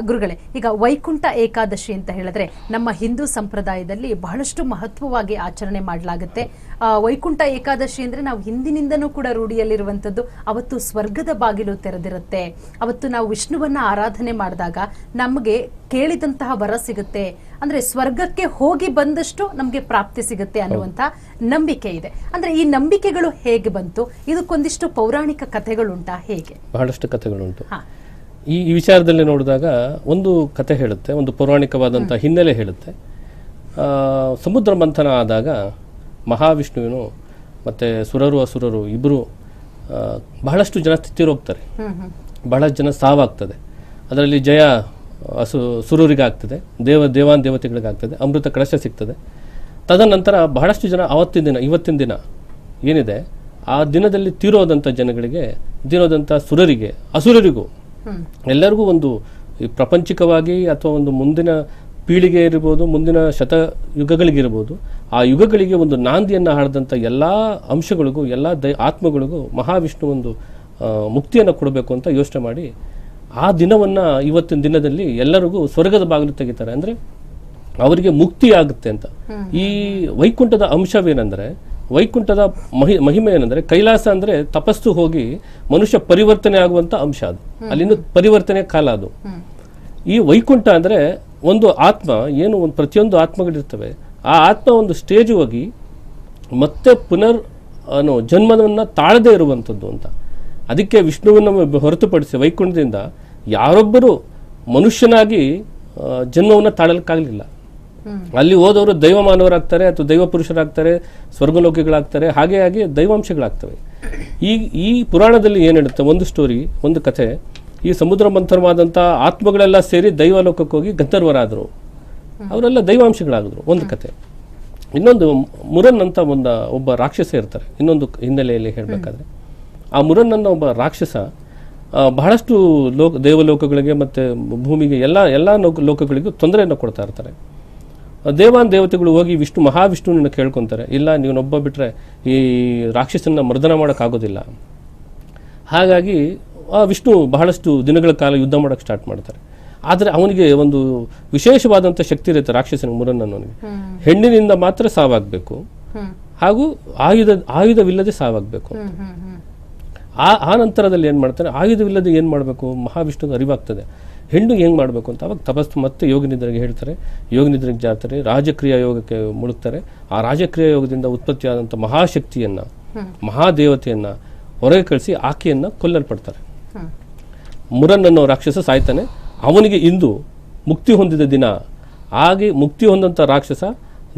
ಗುರುಗಳೇ ಈಗ ವೈಕುಂಠ ಏಕಾದಶಿ ಅಂತ ಹೇಳಿದ್ರೆ ನಮ್ಮ ಹಿಂದೂ ಸಂಪ್ರದಾಯದಲ್ಲಿ ಬಹಳಷ್ಟು ಮಹತ್ವವಾಗಿ ಆಚರಣೆ ಮಾಡಲಾಗುತ್ತೆ. ಆ, ವೈಕುಂಠ ಏಕಾದಶಿ ಅಂದ್ರೆ ನಾವು ಹಿಂದಿನಿಂದನೂ ಕೂಡ ರೂಢಿಯಲ್ಲಿರುವಂಥದ್ದು. ಅವತ್ತು ಸ್ವರ್ಗದ ಬಾಗಿಲು ತೆರೆದಿರುತ್ತೆ. ಅವತ್ತು ನಾವು ವಿಷ್ಣುವನ್ನ ಆರಾಧನೆ ಮಾಡಿದಾಗ ನಮಗೆ ಕೇಳಿದಂತಹ ವರ ಸಿಗುತ್ತೆ. ಅಂದ್ರೆ ಸ್ವರ್ಗಕ್ಕೆ ಹೋಗಿ ಬಂದಷ್ಟು ನಮಗೆ ಪ್ರಾಪ್ತಿ ಸಿಗುತ್ತೆ ಅನ್ನುವಂತ ನಂಬಿಕೆ ಇದೆ. ಅಂದ್ರೆ ಈ ನಂಬಿಕೆಗಳು ಹೇಗೆ ಬಂತು? ಇದಕ್ಕೊಂದಿಷ್ಟು ಪೌರಾಣಿಕ ಕಥೆಗಳುಂಟಾ ಹೇಗೆ? ಬಹಳಷ್ಟು ಕಥೆಗಳುಂಟು. ಈ ಈ ವಿಚಾರದಲ್ಲಿ ನೋಡಿದಾಗ ಒಂದು ಕತೆ ಹೇಳುತ್ತೆ ಒಂದು ಪೌರಾಣಿಕವಾದಂಥ ಹಿನ್ನೆಲೆ ಹೇಳುತ್ತೆ. ಸಮುದ್ರ ಮಂಥನ ಆದಾಗ ಮಹಾವಿಷ್ಣುವಿನು ಮತ್ತು ಸುರರು ಅಸುರರು ಇಬ್ಬರು ಬಹಳಷ್ಟು ಜನ ತಿತ್ತಿರೋಗ್ತಾರೆ ಬಹಳಷ್ಟು ಜನ ಸಾವಾಗ್ತದೆ. ಅದರಲ್ಲಿ ಜಯ ಅಸು ಸುರರಿಗಾಗ್ತದೆ ದೇವ ದೇವಾನ್ ದೇವತೆಗಳಿಗಾಗ್ತದೆ ಅಮೃತ ಕಳಶ ಸಿಗ್ತದೆ. ತದನಂತರ ಬಹಳಷ್ಟು ಜನ ಅವತ್ತಿನ ದಿನ ಇವತ್ತಿನ ದಿನ ಏನಿದೆ ಆ ದಿನದಲ್ಲಿ ತೀರೋದಂಥ ಜನಗಳಿಗೆ ತೀರೋದಂಥ ಸುರರಿಗೆ ಅಸುರರಿಗೂ ಎಲ್ಲರಿಗೂ ಒಂದು ಪ್ರಪಂಚಿಕವಾಗಿ ಅಥವಾ ಒಂದು ಮುಂದಿನ ಪೀಳಿಗೆ ಇರ್ಬೋದು, ಮುಂದಿನ ಶತ ಯುಗಗಳಿಗಿರ್ಬೋದು ಆ ಯುಗಗಳಿಗೆ ಒಂದು ನಾಂದಿಯನ್ನು ಹಾಡಿದಂಥ ಎಲ್ಲ ಅಂಶಗಳಿಗೂ, ಎಲ್ಲ ದೈ, ಆತ್ಮಗಳಿಗೂ ಮಹಾವಿಷ್ಣು ಒಂದು ಮುಕ್ತಿಯನ್ನು ಕೊಡಬೇಕು ಅಂತ ಯೋಚನೆ ಮಾಡಿ ಆ ದಿನವನ್ನು ಇವತ್ತಿನ ದಿನದಲ್ಲಿ ಎಲ್ಲರಿಗೂ ಸ್ವರ್ಗದ ಬಾಗಿಲು ತೆಗಿತಾರೆ. ಅಂದರೆ ಅವರಿಗೆ ಮುಕ್ತಿ ಆಗುತ್ತೆ ಅಂತ. ಈ ವೈಕುಂಠದ ಅಂಶವೇನೆಂದರೆ ವೈಕುಂಠದ ಮಹಿ ಮಹಿಮೆ ಏನಂದ್ರೆ ಕೈಲಾಸ ಅಂದರೆ ತಪಸ್ಸು ಹೋಗಿ ಮನುಷ್ಯ ಪರಿವರ್ತನೆ ಆಗುವಂಥ ಅಂಶ ಅದು. ಅಲ್ಲಿಂದ ಪರಿವರ್ತನೆ ಕಾಲ ಅದು. ಈ ವೈಕುಂಠ ಅಂದರೆ ಒಂದು ಆತ್ಮ ಏನು ಒಂದು ಪ್ರತಿಯೊಂದು ಆತ್ಮಗಳಿರ್ತವೆ ಆ ಆತ್ಮ ಒಂದು ಸ್ಟೇಜ್ ಹೋಗಿ ಮತ್ತೆ ಪುನರ್ ಅನು ಜನ್ಮವನ್ನು ತಾಳದೇ ಇರುವಂಥದ್ದು ಅಂತ. ಅದಕ್ಕೆ ವಿಷ್ಣುವನ್ನು ಹೊರತುಪಡಿಸಿ ವೈಕುಂಠದಿಂದ ಯಾರೊಬ್ಬರು ಮನುಷ್ಯನಾಗಿ ಜನ್ಮವನ್ನು ತಾಳಲಿಕ್ಕಾಗಲಿಲ್ಲ. ಅಲ್ಲಿ ಹೋದವರು ದೈವ ಮಾನವರಾಗ್ತಾರೆ ಅಥವಾ ದೈವ ಪುರುಷರಾಗ್ತಾರೆ ಸ್ವರ್ಗಲೋಕಿಗಳಾಗ್ತಾರೆ ಹಾಗೆ ಹಾಗೆ ದೈವಾಂಶಗಳಾಗ್ತವೆ. ಈ ಈ ಪುರಾಣದಲ್ಲಿ ಏನಿಡುತ್ತೆ ಒಂದು ಸ್ಟೋರಿ ಒಂದು ಕಥೆ. ಈ ಸಮುದ್ರ ಮಂಥನವಾದಂಥ ಆತ್ಮಗಳೆಲ್ಲ ಸೇರಿ ದೈವಲೋಕಕ್ಕೆ ಹೋಗಿ ಗಂಧರ್ವರಾದರು ಅವರೆಲ್ಲ ದೈವಾಂಶಗಳಾಗಿದ್ರು ಒಂದು ಕತೆ ಇನ್ನೊಂದು ಮುರನ್ ಅಂತ ಒಂದು ಒಬ್ಬ ರಾಕ್ಷಸ ಇರ್ತಾರೆ. ಇನ್ನೊಂದು ಹಿನ್ನೆಲೆಯಲ್ಲಿ ಹೇಳಬೇಕಾದ್ರೆ. ಆ ಮುರನ್ ಅನ್ನೋ ಒಬ್ಬ ರಾಕ್ಷಸ ಬಹಳಷ್ಟು ಲೋಕ ದೇವಲೋಕಗಳಿಗೆ ಮತ್ತು ಭೂಮಿಗೆ ಎಲ್ಲ ಎಲ್ಲ ಲೋಕ ಲೋಕಗಳಿಗೂ ತೊಂದರೆಯನ್ನು ಕೊಡ್ತಾ ಇರ್ತಾರೆ. ದೇವಾನ್ ದೇವತೆಗಳು ಹೋಗಿ ವಿಷ್ಣು ಮಹಾವಿಷ್ಣುವಿನ ಕೇಳ್ಕೊತಾರೆ ಇಲ್ಲ ನೀವನ್ನೊಬ್ಬ ಬಿಟ್ಟರೆ ಈ ರಾಕ್ಷಸನ್ನ ಮರ್ದನ ಮಾಡೋಕ್ಕಾಗೋದಿಲ್ಲ. ಹಾಗಾಗಿ ಆ ವಿಷ್ಣು ಬಹಳಷ್ಟು ದಿನಗಳ ಕಾಲ ಯುದ್ಧ ಮಾಡೋಕ್ಕೆ ಸ್ಟಾರ್ಟ್ ಮಾಡ್ತಾರೆ. ಆದರೆ ಅವನಿಗೆ ಒಂದು ವಿಶೇಷವಾದಂಥ ಶಕ್ತಿ ಇರುತ್ತೆ ರಾಕ್ಷಸನ ಮುರನ್ನವನಿಗೆ ಹೆಣ್ಣಿನಿಂದ ಮಾತ್ರ ಸಾವಾಗಬೇಕು. ಹಾಗೂ ಆಯುಧ ಆಯುಧವಿಲ್ಲದೆ ಸಾವಾಗಬೇಕು. ಆ ಆ ನಂತರದಲ್ಲಿ ಏನು ಮಾಡ್ತಾರೆ? ಆಯುಧವಿಲ್ಲದೆ ಏನು ಮಾಡಬೇಕು? ಮಹಾವಿಷ್ಣುಗೆ ಅರಿವಾಗ್ತದೆ. ಹೆಣ್ಣು ಹೆಂಗೆ ಮಾಡಬೇಕು ಅಂತ ಅವಾಗ ತಪಸ್ಸು ಮತ್ತೆ ಯೋಗ ನಿದ್ರೆಗೆ ಹೇಳ್ತಾರೆ. ಯೋಗ ನಿದ್ರೆಗೆ ಜಾರ್ತಾರೆ ರಾಜಕ್ರಿಯಾ ಯೋಗಕ್ಕೆ ಮುಳುಗ್ತಾರೆ. ಆ ರಾಜಕ್ರಿಯಾ ಯೋಗದಿಂದ ಉತ್ಪತ್ತಿಯಾದಂಥ ಮಹಾಶಕ್ತಿಯನ್ನು. ಮಹಾದೇವತೆಯನ್ನು ಹೊರಗೆ ಕಳಿಸಿ ಆಕೆಯನ್ನು ಕೊಲ್ಲಲ್ಪಡ್ತಾರೆ. ಮುರನ್ ಅನ್ನೋ ರಾಕ್ಷಸ ಸಾಯ್ತಾನೆ. ಅವನಿಗೆ ಇಂದು ಮುಕ್ತಿ ಹೊಂದಿದ ದಿನ. ಹಾಗೆ ಮುಕ್ತಿ ಹೊಂದಂಥ ರಾಕ್ಷಸ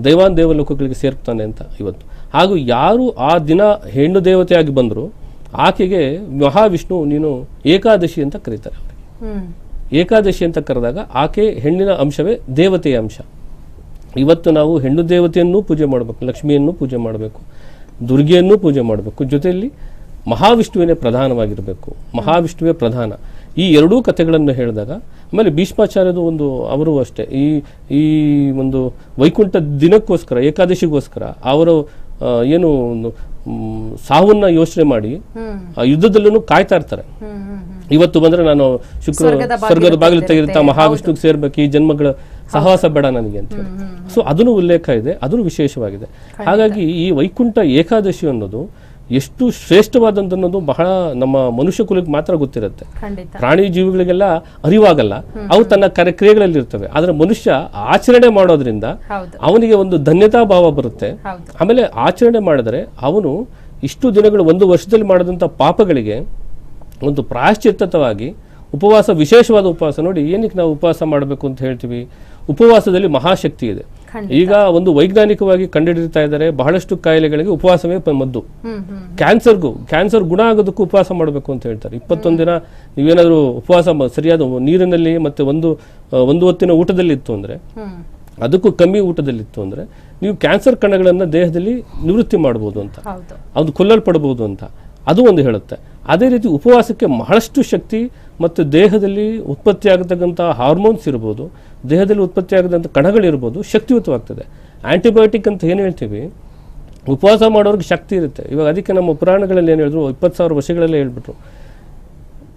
ದೈವಾನ್ ದೇವಲೋಕಗಳಿಗೆ ಸೇರ್ತಾನೆ ಅಂತ ಇವತ್ತು. ಹಾಗೂ ಯಾರು ಆ ದಿನ ಹೆಣ್ಣು ದೇವತೆಯಾಗಿ ಬಂದರು ಆಕೆಗೆ ಮಹಾವಿಷ್ಣು ನೀನು ಏಕಾದಶಿ ಅಂತ ಕರೀತಾರೆ ಅವ್ರಿಗೆ. ಏಕಾದಶಿ ಅಂತ ಕರೆದಾಗ ಆಕೆ ಹೆಣ್ಣಿನ ಅಂಶವೇ ದೇವತೆಯ ಅಂಶ. ಇವತ್ತು ನಾವು ಹೆಣ್ಣು ದೇವತೆಯನ್ನು ಪೂಜೆ ಮಾಡಬೇಕು ಲಕ್ಷ್ಮಿಯನ್ನು ಪೂಜೆ ಮಾಡಬೇಕು ದುರ್ಗೆಯನ್ನು ಪೂಜೆ ಮಾಡಬೇಕು. ಜೊತೆಯಲ್ಲಿ ಮಹಾವಿಷ್ಣುವಿನೇ ಪ್ರಧಾನವಾಗಿರಬೇಕು ಮಹಾವಿಷ್ಣುವೇ ಪ್ರಧಾನ. ಈ ಎರಡೂ ಕಥೆಗಳನ್ನು ಹೇಳಿದಾಗ ಆಮೇಲೆ ಭೀಷ್ಮಾಚಾರ್ಯದು ಒಂದು ಅವರು ಅಷ್ಟೇ ಈ ಈ ಒಂದು ವೈಕುಂಠ ದಿನಕ್ಕೋಸ್ಕರ ಏಕಾದಶಿಗೋಸ್ಕರ ಅವರು ಏನು ಒಂದು ಸಾವನ್ನ ಯೋಚನೆ ಮಾಡಿ ಆ ಯುದ್ಧದಲ್ಲೂ ಕಾಯ್ತಾ ಇರ್ತಾರೆ. ಇವತ್ತು ಬಂದ್ರೆ ನಾನು ಶುಕ್ರ ಸ್ವರ್ಗದ ಬಾಗಿಲು. ತೆಗೆದಿರ್ತಾ ಮಹಾವಿಷ್ಣುಗೆ ಸೇರ್ಬೇಕು ಈ ಜನ್ಮಗಳ ಸಹವಾಸ ಬೇಡ ನನಗೆ ಅಂತ ಹೇಳಿ. ಸೊ ಅದನ್ನು ಉಲ್ಲೇಖ ಇದೆ ಅದನ್ನು ವಿಶೇಷವಾಗಿದೆ. ಹಾಗಾಗಿ ಈ ವೈಕುಂಠ ಏಕಾದಶಿ ಅನ್ನೋದು ಎಷ್ಟು ಶ್ರೇಷ್ಠವಾದಂತ ಅನ್ನೋದು ಬಹಳ ನಮ್ಮ ಮನುಷ್ಯ ಕುಲಕ್ಕೆ ಮಾತ್ರ ಗೊತ್ತಿರುತ್ತೆ. ಪ್ರಾಣಿ ಜೀವಿಗಳಿಗೆಲ್ಲ ಅರಿವಾಗಲ್ಲ. ಅವು ತನ್ನ ಕಾರ್ಯಕ್ರಿಯೆಗಳಲ್ಲಿ ಇರ್ತವೆ. ಆದರೆ ಮನುಷ್ಯ ಆಚರಣೆ ಮಾಡೋದ್ರಿಂದ ಅವನಿಗೆ ಒಂದು ಧನ್ಯತಾ ಭಾವ ಬರುತ್ತೆ. ಆಮೇಲೆ ಆಚರಣೆ ಮಾಡಿದ್ರೆ ಅವನು ಇಷ್ಟು ದಿನಗಳು ಒಂದು ವರ್ಷದಲ್ಲಿ ಮಾಡಿದಂಥ ಪಾಪಗಳಿಗೆ ಒಂದು ಪ್ರಾಶ್ಚಿತ್ತವಾಗಿ ಉಪವಾಸ ವಿಶೇಷವಾದ ಉಪವಾಸ ನೋಡಿ ಏನಕ್ಕೆ ನಾವು ಉಪವಾಸ ಮಾಡಬೇಕು ಅಂತ ಹೇಳ್ತೀವಿ? ಉಪವಾಸದಲ್ಲಿ ಮಹಾಶಕ್ತಿ ಇದೆ. ಈಗ ಒಂದು ವೈಜ್ಞಾನಿಕವಾಗಿ ಕಂಡುಹಿಡಿತಾ ಇದ್ದಾರೆ ಬಹಳಷ್ಟು ಕಾಯಿಲೆಗಳಿಗೆ ಉಪವಾಸವೇ ಮದ್ದು. ಕ್ಯಾನ್ಸರ್ಗೂ ಕ್ಯಾನ್ಸರ್ ಗುಣ ಆಗೋದಕ್ಕೂ ಉಪವಾಸ ಮಾಡಬೇಕು ಅಂತ ಹೇಳ್ತಾರೆ. ಇಪ್ಪತ್ತೊಂದು ದಿನ ನೀವೇನಾದರೂ ಉಪವಾಸ ಸರಿಯಾದ ನೀರಿನಲ್ಲಿ ಮತ್ತೆ ಒಂದು ಒಂದು ಹೊತ್ತಿನ ಊಟದಲ್ಲಿ ಇತ್ತು ಅಂದರೆ ಅದಕ್ಕೂ ಕಮ್ಮಿ ಊಟದಲ್ಲಿತ್ತು ಅಂದರೆ ನೀವು ಕ್ಯಾನ್ಸರ್ ಕಣಗಳನ್ನು ದೇಹದಲ್ಲಿ ನಿವೃತ್ತಿ ಮಾಡ್ಬೋದು ಅಂತ. ಅದು ಕೊಲ್ಲಲ್ಪಡ್ಬೋದು ಅಂತ. ಅದು ಒಂದು ಹೇಳುತ್ತೆ. ಅದೇ ರೀತಿ ಉಪವಾಸಕ್ಕೆ ಬಹಳಷ್ಟು ಶಕ್ತಿ ಮತ್ತು ದೇಹದಲ್ಲಿ ಉತ್ಪತ್ತಿಯಾಗತಕ್ಕಂಥ ಹಾರ್ಮೋನ್ಸ್ ಇರ್ಬೋದು ದೇಹದಲ್ಲಿ ಉತ್ಪತ್ತಿಯಾಗದಂಥ ಕಣಗಳಿರ್ಬೋದು ಶಕ್ತಿಯುತವಾಗ್ತದೆ. ಆ್ಯಂಟಿಬಯೋಟಿಕ್ ಅಂತ ಏನು ಹೇಳ್ತೀವಿ? ಉಪವಾಸ ಮಾಡೋರಿಗೆ ಶಕ್ತಿ ಇರುತ್ತೆ. ಇವಾಗ ಅದಕ್ಕೆ ನಮ್ಮ ಪುರಾಣಗಳಲ್ಲಿ ಏನು ಹೇಳಿದ್ರು ಇಪ್ಪತ್ತು ಸಾವಿರ ವರ್ಷಗಳಲ್ಲೇ ಹೇಳ್ಬಿಟ್ರು.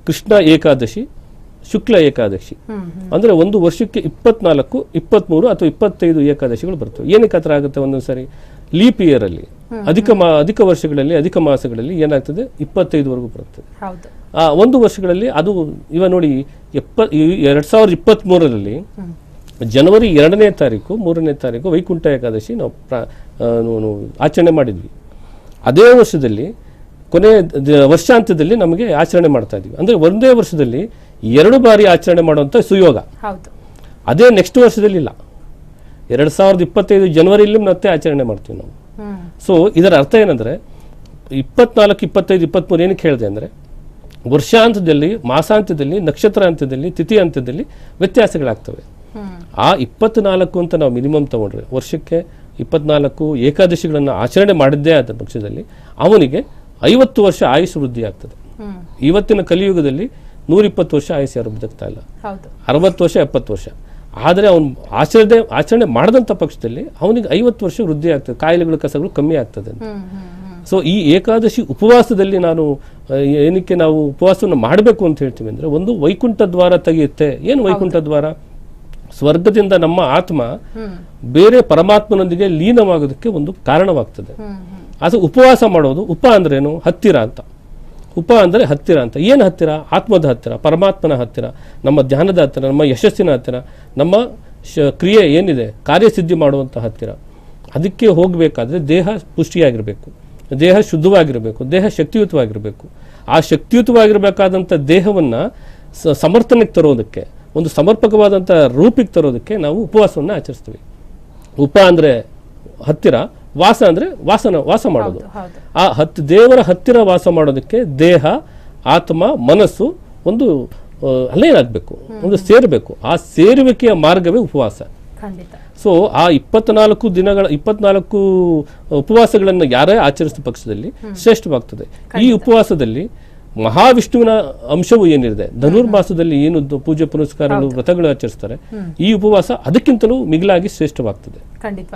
ಕೃಷ್ಣ ಏಕಾದಶಿ ಶುಕ್ಲ ಏಕಾದಶಿ. ಅಂದರೆ ಒಂದು ವರ್ಷಕ್ಕೆ ಇಪ್ಪತ್ನಾಲ್ಕು ಇಪ್ಪತ್ಮೂರು ಅಥವಾ ಇಪ್ಪತ್ತೈದು ಏಕಾದಶಿಗಳು ಬರ್ತವೆ. ಏನಕ್ಕೆ ಥರ ಆಗುತ್ತೆ ಒಂದೊಂದು ಸಾರಿ ಲೀಪ್ ಇಯರಲ್ಲಿ. ಅಧಿಕ ಮಾ ಅಧಿಕ ವರ್ಷಗಳಲ್ಲಿ ಅಧಿಕ ಮಾಸಗಳಲ್ಲಿ ಏನಾಗ್ತದೆ? ಇಪ್ಪತ್ತೈದುವರೆಗೂ ಬರುತ್ತದೆ. ಆ ಒಂದು ವರ್ಷಗಳಲ್ಲಿ ಅದು ಇವ ನೋಡಿ ಎಪ್ಪ ಎರಡ್ ಸಾವಿರದ ಇಪ್ಪತ್ತ್ ಮೂರರಲ್ಲಿ ಜನವರಿ ಎರಡನೇ ತಾರೀಕು ಮೂರನೇ ತಾರೀಕು ವೈಕುಂಠ ಏಕಾದಶಿ ನಾವು ಪ್ರಾ- ಆಚರಣೆ ಮಾಡಿದ್ವಿ. ಅದೇ ವರ್ಷದಲ್ಲಿ ಕೊನೆ ವರ್ಷಾಂತ್ಯದಲ್ಲಿ ನಮಗೆ ಆಚರಣೆ ಮಾಡ್ತಾ ಇದ್ವಿ. ಅಂದ್ರೆ ಒಂದೇ ವರ್ಷದಲ್ಲಿ ಎರಡು ಬಾರಿ ಆಚರಣೆ ಮಾಡುವಂಥ ಸುಯೋಗ. ಅದೇ ನೆಕ್ಸ್ಟ್ ವರ್ಷದಲ್ಲಿ ಇಲ್ಲ. ಎರಡು ಸಾವಿರದ ಇಪ್ಪತ್ತೈದು ಜನವರಿಯಲ್ಲಿ ಮತ್ತೆ ಆಚರಣೆ ಮಾಡ್ತೀವಿ ನಾವು. ಸೊ ಇದರ ಅರ್ಥ ಏನಂದ್ರೆ ಇಪ್ಪತ್ನಾಲ್ಕು ಇಪ್ಪತ್ತೈದು ಇಪ್ಪತ್ತ್ಮೂರು ಏನಕ್ಕೆ ಹೇಳಿದೆ ಅಂದರೆ ವರ್ಷಾಂತದಲ್ಲಿ ಮಾಸಾಂತ್ಯದಲ್ಲಿ ನಕ್ಷತ್ರ ಅಂತ್ಯದಲ್ಲಿ ತಿಥಿ ಅಂತ್ಯದಲ್ಲಿ ವ್ಯತ್ಯಾಸಗಳಾಗ್ತವೆ. ಆ ಇಪ್ಪತ್ನಾಲ್ಕು ಅಂತ ನಾವು ಮಿನಿಮಮ್ ತಗೊಂಡ್ರೆ ವರ್ಷಕ್ಕೆ ಇಪ್ಪತ್ನಾಲ್ಕು ಏಕಾದಶಿಗಳನ್ನು ಆಚರಣೆ ಮಾಡಿದ್ದೇ ಆದ ಪಕ್ಷದಲ್ಲಿ ಅವನಿಗೆ ಐವತ್ತು ವರ್ಷ ಆಯುಷ್ ವೃದ್ಧಿ ಆಗ್ತದೆ. ಇವತ್ತಿನ ಕಲಿಯುಗದಲ್ಲಿ ನೂರಿಪ್ಪತ್ತು ವರ್ಷ ಆಯುಷ್ ಯಾರು ಬದುಕ್ತಾ ಇಲ್ಲ. ಅರವತ್ತು ವರ್ಷ ಎಪ್ಪತ್ತು ವರ್ಷ. ಆದರೆ ಅವನು ಆಚರಣೆ ಆಚರಣೆ ಮಾಡದಂಥ ಪಕ್ಷದಲ್ಲಿ ಅವನಿಗೆ ಐವತ್ತು ವರ್ಷ ವೃದ್ಧಿ ಆಗ್ತದೆ ಕಾಯಿಲೆಗಳ ಕಸಗಳು ಕಮ್ಮಿ ಆಗ್ತದೆ ಸೊ ಈ ಏಕಾದಶಿ ಉಪವಾಸದಲ್ಲಿ ನಾನು ಏನಕ್ಕೆ ನಾವು ಉಪವಾಸವನ್ನು ಮಾಡಬೇಕು ಅಂತ ಹೇಳ್ತೀವಿ ಅಂದರೆ ಒಂದು ವೈಕುಂಠ ದ್ವಾರ ತೆಗೆಯುತ್ತೆ. ಏನು ವೈಕುಂಠ ದ್ವಾರ? ಸ್ವರ್ಗದಿಂದ ನಮ್ಮ ಆತ್ಮ ಬೇರೆ ಪರಮಾತ್ಮನೊಂದಿಗೆ ಲೀನವಾಗೋದಕ್ಕೆ ಒಂದು ಕಾರಣವಾಗ್ತದೆ. ಅದು ಉಪವಾಸ ಮಾಡೋದು ಉಪ ಅಂದ್ರೇನು? ಹತ್ತಿರ ಅಂತ. ಉಪ ಅಂದರೆ ಹತ್ತಿರ ಅಂತ. ಏನು ಹತ್ತಿರ? ಆತ್ಮದ ಹತ್ತಿರ, ಪರಮಾತ್ಮನ ಹತ್ತಿರ, ನಮ್ಮ ಧ್ಯಾನದ ಹತ್ತಿರ, ನಮ್ಮ ಯಶಸ್ಸಿನ ಹತ್ತಿರ, ನಮ್ಮ ಶ ಕ್ರಿಯೆ ಏನಿದೆ, ಕಾರ್ಯಸಿದ್ಧಿ ಮಾಡುವಂಥ ಹತ್ತಿರ. ಅದಕ್ಕೆ ಹೋಗಬೇಕಾದ್ರೆ ದೇಹ ಪುಷ್ಟಿಯಾಗಿರಬೇಕು. ದೇಹ ಶುದ್ಧವಾಗಿರಬೇಕು, ದೇಹ ಶಕ್ತಿಯುತವಾಗಿರಬೇಕು. ಆ ಶಕ್ತಿಯುತವಾಗಿರಬೇಕಾದಂಥ ದೇಹವನ್ನು ಸಮರ್ಥನೆಗೆ ತರೋದಕ್ಕೆ, ಒಂದು ಸಮರ್ಪಕವಾದಂಥ ರೂಪಿಗೆ ತರೋದಕ್ಕೆ ನಾವು ಉಪವಾಸವನ್ನು ಆಚರಿಸ್ತೀವಿ. ಉಪ ಅಂದರೆ ಹತ್ತಿರ ವಾಸ ಅಂದರೆ ವಾಸನ ವಾಸ ಮಾಡೋದು. ಆ ಹತ್ತು ದೇವರ ಹತ್ತಿರ ವಾಸ ಮಾಡೋದಕ್ಕೆ ದೇಹ ಆತ್ಮ ಮನಸ್ಸು ಒಂದು ಅಲೈನ್ ಆಗಬೇಕು ಒಂದು ಸೇರಬೇಕು. ಆ ಸೇರುವಿಕೆಯ ಮಾರ್ಗವೇ ಉಪವಾಸ. ಸೊ ಆ ಇಪ್ಪತ್ನಾಲ್ಕು ದಿನಗಳ ಇಪ್ಪತ್ನಾಲ್ಕು ಉಪವಾಸಗಳನ್ನು ಯಾರೇ ಆಚರಿಸಿದ ಪಕ್ಷದಲ್ಲಿ ಶ್ರೇಷ್ಠವಾಗ್ತದೆ. ಈ ಉಪವಾಸದಲ್ಲಿ ಮಹಾವಿಷ್ಣುವಿನ ಅಂಶವು ಏನಿದೆ? ಧನುರ್ಮಾಸದಲ್ಲಿ ಏನು ಪೂಜೆ ಪುನಸ್ಕಾರಗಳು ವ್ರತಗಳು ಆಚರಿಸ್ತಾರೆ? ಈ ಉಪವಾಸ ಅದಕ್ಕಿಂತಲೂ ಮಿಗಿಲಾಗಿ ಶ್ರೇಷ್ಠವಾಗ್ತದೆ. ಖಂಡಿತ